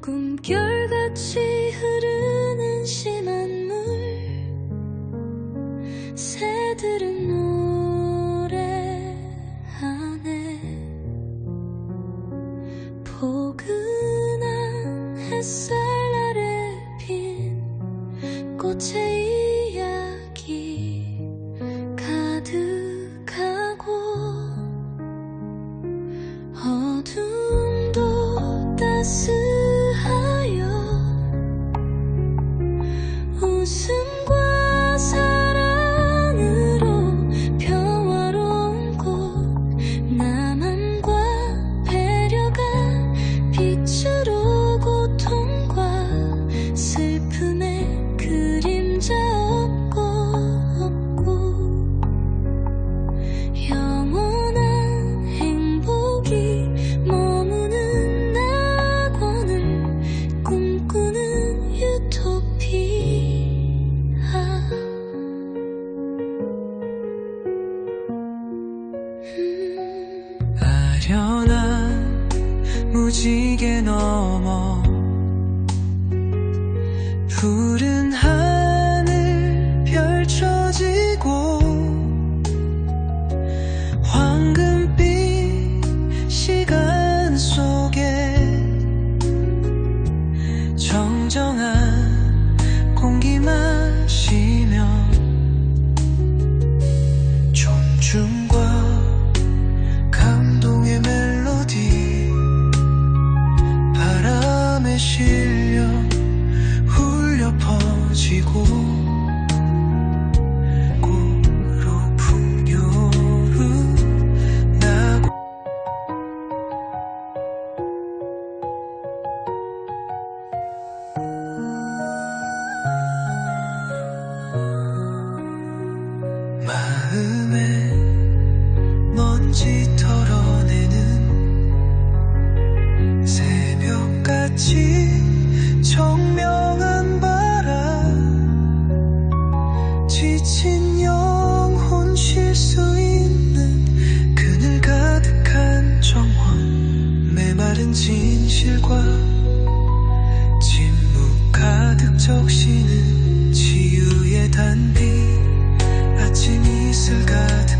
꿈결같이 흐르는 심한 물. 새들은 노래하네 포근한 햇살 아래 핀 꽃의 이야기. 아련한 무지개 넘어 푸른 하늘 펼쳐지고 황금빛 시간 속 울려 퍼지고. to